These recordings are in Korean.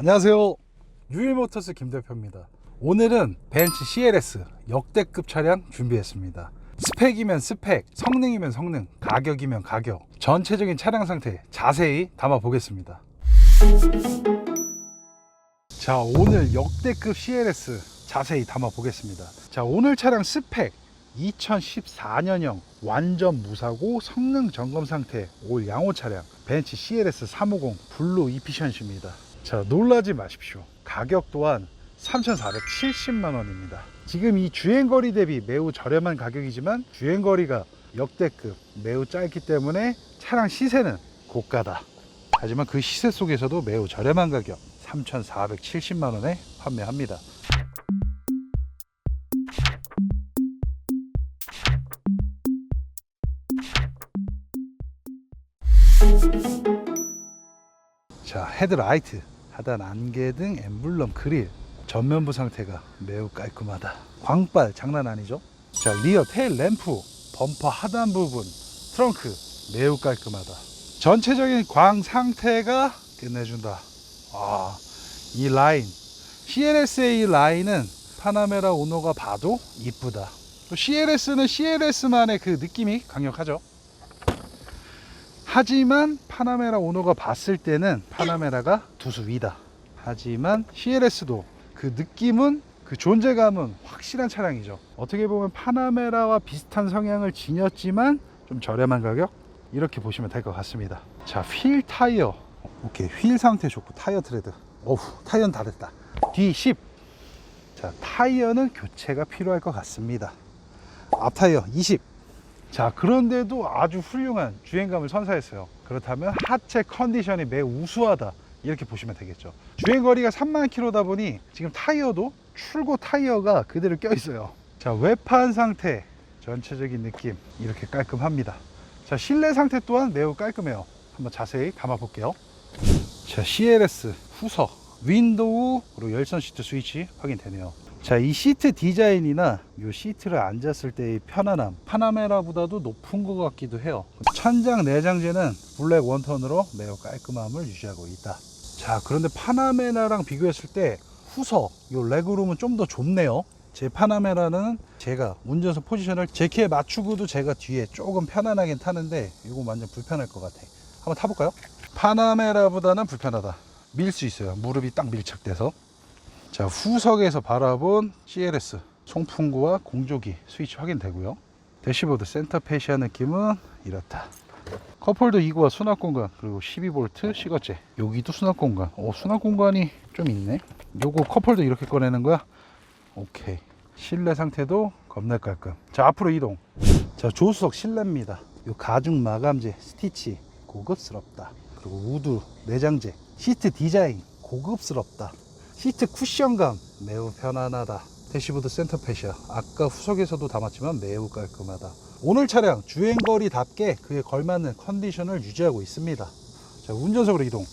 안녕하세요. 유일모터스 김 대표입니다. 오늘은 벤츠 CLS 역대급 차량 준비했습니다. 스펙이면 스펙, 성능이면 성능, 가격이면 가격, 전체적인 차량 상태 자세히 담아 보겠습니다. 자, 오늘 역대급 CLS 자세히 담아 보겠습니다. 자, 오늘 차량 스펙 2014년형 완전 무사고 성능 점검 상태 올 양호 차량 벤츠 CLS 350 블루 이피션시입니다. 자, 놀라지 마십시오. 가격 또한 3,470만 원입니다. 지금 이 주행거리 대비 매우 저렴한 가격이지만 주행거리가 역대급 매우 짧기 때문에 차량 시세는 고가다. 하지만 그 시세 속에서도 매우 저렴한 가격 3,470만 원에 판매합니다. 헤드라이트, 하단 안개 등, 엠블럼 그릴, 전면부 상태가 매우 깔끔하다. 광빨 장난 아니죠? 자, 리어 테일 램프, 범퍼 하단 부분, 트렁크 매우 깔끔하다. 전체적인 광 상태가 끝내준다. 아, 이 라인, CLS의 이 라인은 파나메라 오너가 봐도 이쁘다. 또 CLS는 CLS만의 그 느낌이 강력하죠. 하지만 파나메라 오너가 봤을 때는 파나메라가 두수 위다. 하지만 CLS도 그 느낌은 그 존재감은 확실한 차량이죠. 어떻게 보면 파나메라와 비슷한 성향을 지녔지만 좀 저렴한 가격 이렇게 보시면 될 것 같습니다. 자, 휠 타이어. 오케이. 휠 상태 좋고 타이어 트레드. 어후, 타이어는 다 됐다. D10. 자, 타이어는 교체가 필요할 것 같습니다. 앞 타이어 20. 자, 그런데도 아주 훌륭한 주행감을 선사했어요. 그렇다면 하체 컨디션이 매우 우수하다. 이렇게 보시면 되겠죠. 주행거리가 3만 킬로다 보니 지금 타이어도 출고 타이어가 그대로 껴 있어요. 자, 외판 상태, 전체적인 느낌 이렇게 깔끔합니다. 자, 실내 상태 또한 매우 깔끔해요. 한번 자세히 담아 볼게요. 자, CLS 후석, 윈도우 그리고 열선 시트 스위치 확인되네요. 자, 이 시트 디자인이나 이 시트를 앉았을 때의 편안함, 파나메라보다도 높은 것 같기도 해요. 천장 내장재는 블랙 원턴으로 매우 깔끔함을 유지하고 있다. 자, 그런데 파나메라랑 비교했을 때 후석, 이 레그룸은 좀 더 좁네요. 제 파나메라는 제가 운전석 포지션을 제 키에 맞추고도 제가 뒤에 조금 편안하게 타는데 이거 완전 불편할 것 같아. 한번 타볼까요? 파나메라보다는 불편하다. 밀 수 있어요. 무릎이 딱 밀착돼서. 자, 후석에서 바라본 CLS 송풍구와 공조기 스위치 확인되고요. 대시보드 센터 페시아 느낌은 이렇다. 컵홀더 2구와 수납 공간 그리고 12V 시거제 여기도 수납 공간. 오 수납 공간이 좀 있네. 요거 컵홀더 이렇게 꺼내는 거야? 오케이. 실내 상태도 겁나 깔끔. 자 앞으로 이동. 자 조수석 실내입니다. 요 가죽 마감재 스티치. 고급스럽다. 그리고 우드 내장재. 시트 디자인 고급스럽다 시트 쿠션감 매우 편안하다. 대시보드 센터 페시아 아까 후석에서도 담았지만 매우 깔끔하다. 오늘 차량 주행거리답게 그에 걸맞는 컨디션을 유지하고 있습니다. 자 운전석으로 이동.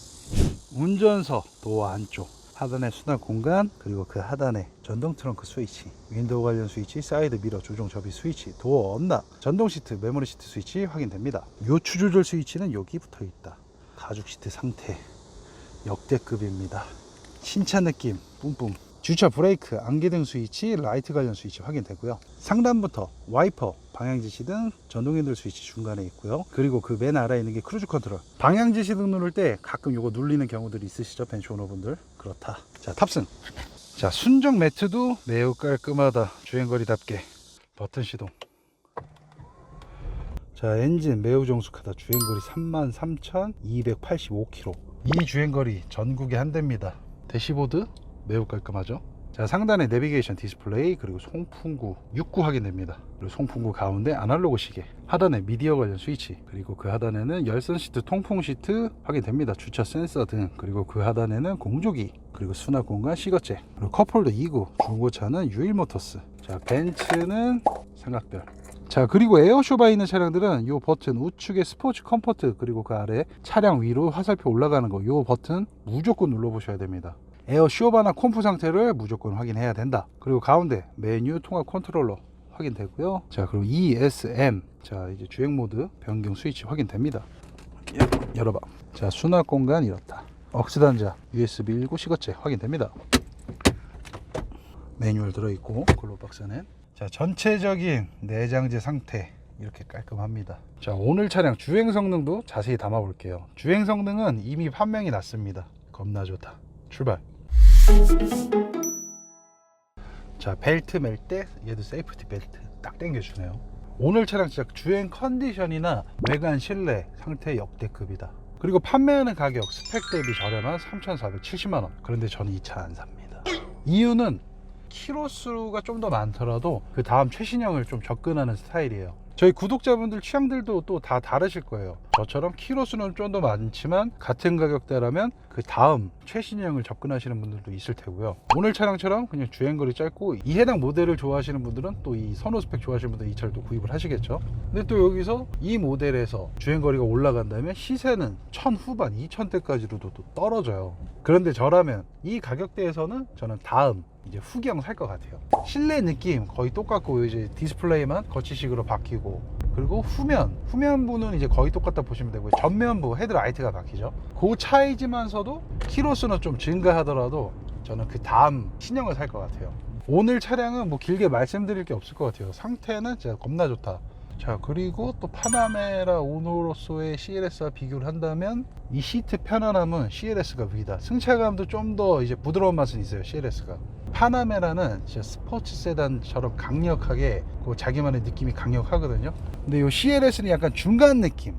운전석 도어 안쪽. 하단에 수납 공간 그리고 그 하단에 전동 트렁크 스위치. 윈도우 관련 스위치 사이드 미러 조종 접이 스위치 도어 언락 전동 시트 메모리 시트 스위치 확인됩니다. 요추 조절 스위치는 여기 붙어 있다. 가죽 시트 상태 역대급입니다 신차 느낌 뿜뿜. 주차 브레이크 안개등 스위치 라이트 관련 스위치 확인되고요. 상단부터 와이퍼 방향지시 등 전동 핸들 스위치 중간에 있고요. 그리고 그 맨 아래에 있는 게 크루즈 컨트롤. 방향지시 등 누를 때 가끔 요거 눌리는 경우들이 있으시죠 벤츠 오너분들? 그렇다. 자 탑승. 자 순정 매트도 매우 깔끔하다. 주행거리답게. 버튼 시동. 자 엔진 매우 정숙하다. 주행거리 33,285km 이 주행거리 전국에 한 대입니다 대시보드 매우 깔끔하죠? 자 상단에 내비게이션 디스플레이 그리고 송풍구 6구 확인됩니다. 그리고 송풍구 가운데 아날로그 시계 하단에 미디어 관련 스위치 그리고 그 하단에는 열선 시트 통풍 시트 확인됩니다. 주차 센서 등. 그리고 그 하단에는 공조기 그리고 수납 공간 시거제 그리고 컵홀더 2구 중고차는 유일모터스. 자 벤츠는 삼각별 자 그리고 에어쇼바에 있는 차량들은 이 버튼 우측에 스포츠 컴포트 그리고 그 아래 차량 위로 화살표 올라가는 거 이 버튼 무조건 눌러 보셔야 됩니다. 에어 쇼바나 콤프 상태를 무조건 확인해야 된다. 그리고 가운데 메뉴 통합 컨트롤러 확인되고요. 자 그리고 ESM 자 이제 주행 모드 변경 스위치 확인됩니다. 여- 열어봐. 자 수납 공간 이렇다. 억스 단자 USB 1구 시거체 확인됩니다. 매뉴얼 들어있고 글로박스는 자 전체적인 내장재 상태 이렇게 깔끔합니다. 자 오늘 차량 주행 성능도 자세히 담아 볼게요. 주행 성능은 이미 판명이 났습니다. 겁나 좋다. 출발. 자 벨트 멜 때 얘도 세이프티 벨트 딱 당겨주네요. 오늘 차량 진짜 주행 컨디션이나 외관 실내 상태 역대급이다. 그리고 판매하는 가격 스펙 대비 저렴한 3,470만원. 그런데 저는 이 차 안 삽니다. 이유는 키로 수가 좀 더 많더라도 그 다음 최신형을 좀 접근하는 스타일이에요. 저희 구독자분들 취향들도 또 다 다르실 거예요. 저처럼 키로 수는 좀 더 많지만 같은 가격대라면 그 다음 최신형을 접근하시는 분들도 있을 테고요. 오늘 차량처럼 그냥 주행거리 짧고 이 해당 모델을 좋아하시는 분들은 또 이 선호 스펙 좋아하시는 분들은 이 차를 또 구입을 하시겠죠. 근데 또 여기서 이 모델에서 주행거리가 올라간다면 시세는 천 후반 2천대까지로도 또 떨어져요. 그런데 저라면 이 가격대에서는 저는 다음 이제 후기형 살 것 같아요. 실내 느낌 거의 똑같고 이제 디스플레이만 거치식으로 바뀌고 그리고 후면 후면부는 이제 거의 똑같다 보시면 되고요. 전면부 헤드라이트가 바뀌죠. 그 차이지만서도 키로수는 좀 증가하더라도 저는 그 다음 신형을 살 것 같아요. 오늘 차량은 뭐 길게 말씀드릴 게 없을 것 같아요. 상태는 진짜 겁나 좋다. 자 그리고 또 파나메라 오노로소의 CLS와 비교를 한다면 이 시트 편안함은 CLS가 위다. 승차감도 좀 더 이제 부드러운 맛은 있어요 CLS가 파나메라는 진짜 스포츠 세단처럼 강력하게 그 자기만의 느낌이 강력하거든요. 근데 이 CLS는 약간 중간 느낌.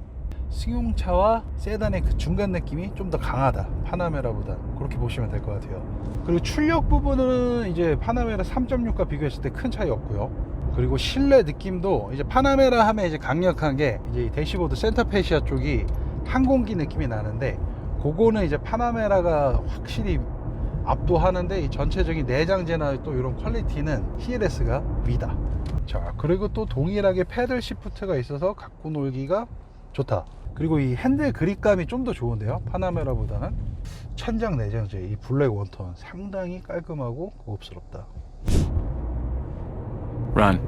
승용차와 세단의 그 중간 느낌이 좀 더 강하다. 파나메라보다. 그렇게 보시면 될 것 같아요. 그리고 출력 부분은 이제 파나메라 3.6과 비교했을 때 큰 차이 없고요. 그리고 실내 느낌도 이제 파나메라 하면 이제 강력한 게 이제 이 대시보드 센터페시아 쪽이 항공기 느낌이 나는데 그거는 이제 파나메라가 확실히 압도하는데 이 전체적인 내장재나 또 이런 퀄리티는 CLS가 위다. 자, 그리고 또 동일하게 패들 시프트가 있어서 갖고 놀기가 좋다. 그리고 이 핸들 그립감이 좀 더 좋은데요. 파나메라보다는 천장 내장재 이 블랙 원톤 상당히 깔끔하고 고급스럽다. Run.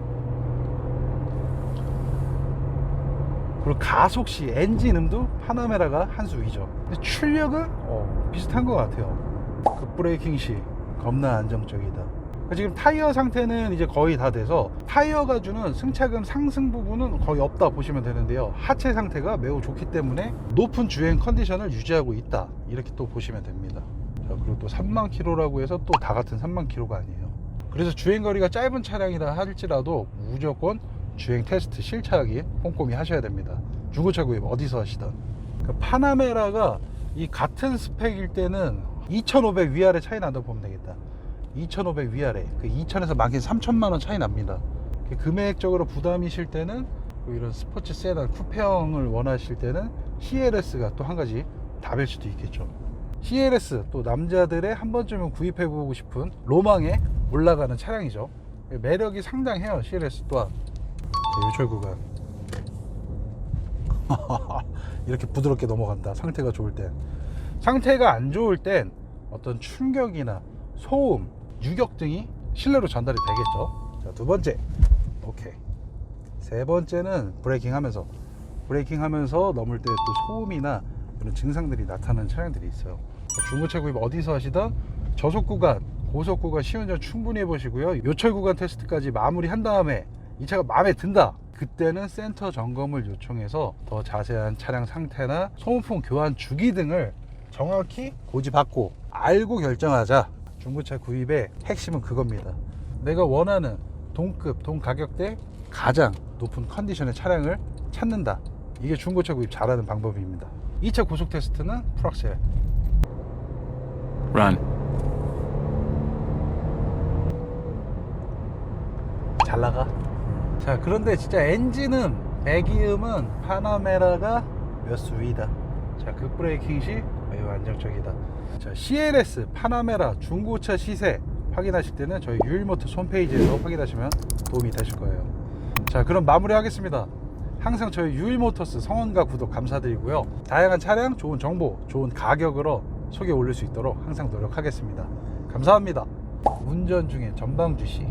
그리고 가속 시 엔진 음도 파나메라가 한 수 위죠. 근데 출력은 어, 비슷한 것 같아요. 그 브레이킹 시 겁나 안정적이다. 그 지금 타이어 상태는 이제 거의 다 돼서 타이어가 주는 승차감 상승 부분은 거의 없다 보시면 되는데요. 하체 상태가 매우 좋기 때문에 높은 주행 컨디션을 유지하고 있다. 이렇게 또 보시면 됩니다. 자, 그리고 또 3만 킬로라고 해서 또 다 같은 3만 킬로가 아니에요. 그래서 주행 거리가 짧은 차량이라 할지라도 무조건 주행 테스트 실차하기 꼼꼼히 하셔야 됩니다. 중고차 구입 어디서 하시던. 그 파나메라가 이 같은 스펙일 때는 2,500 위아래 차이 난다고 보면 되겠다. 2,500 위아래. 그 2,000에서 많게는 3,000만 원 차이 납니다. 그 금액적으로 부담이실 때는 뭐 이런 스포츠 세단 쿠페형을 원하실 때는 CLS가 또 한 가지 답일 수도 있겠죠. CLS 또 남자들의 한 번쯤은 구입해보고 싶은 로망에 올라가는 차량이죠. 매력이 상당해요. CLS 또한. 자, 유철 구간. 이렇게 부드럽게 넘어간다. 상태가 좋을 땐. 상태가 안 좋을 땐 어떤 충격이나 소음, 유격 등이 실내로 전달이 되겠죠. 자, 두 번째. 오케이. 세 번째는 브레이킹 하면서 브레이킹 하면서 넘을 때 또 소음이나 이런 증상들이 나타나는 차량들이 있어요. 중고차 구입 어디서 하시던 저속 구간, 고속 구간 시운전 충분히 해보시고요. 요철 구간 테스트까지 마무리한 다음에 이 차가 마음에 든다. 그때는 센터 점검을 요청해서 더 자세한 차량 상태나 소모품 교환 주기 등을 정확히 고지받고 알고 결정하자. 중고차 구입의 핵심은 그겁니다. 내가 원하는 동급, 동 가격대 가장 높은 컨디션의 차량을 찾는다. 이게 중고차 구입 잘하는 방법입니다. 2차 고속 테스트는 풀악셀. Run. 잘 나가. 자, 그런데 진짜 엔진음, 배기음은 파나메라가 몇 수 위다. 자, 급브레이킹 시 매우 안정적이다. 자, CLS 파나메라 중고차 시세 확인하실 때는 저희 유일모터 홈페이지에서 확인하시면 도움이 되실 거예요. 자, 그럼 마무리하겠습니다. 항상 저희 유일모터스 성원과 구독 감사드리고요. 다양한 차량, 좋은 정보, 좋은 가격으로 소개 올릴 수 있도록 항상 노력하겠습니다. 감사합니다. 운전 중에 전방 주시